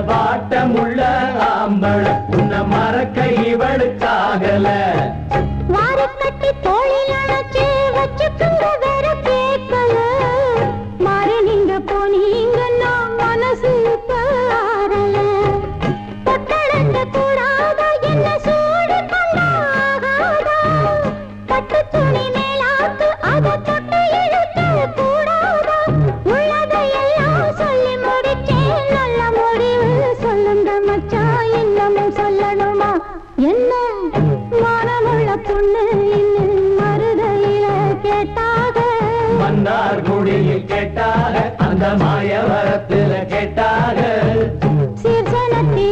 வாட்டமுள்ள ஆம்பள உன்னை மறக்க இவளுக்காகல. வாரக்கட்டி தோழில் அணைச்சு வச்சு வேற கேட்கல. மறு நின்று போனீங்க என்ன மனமுள்ள பொண்ணு மருதையில கேட்டாக? மன்னார் குடியில் கேட்டாக அந்த மாயவரத்தில் கேட்டாக. சீர்சனத்தில்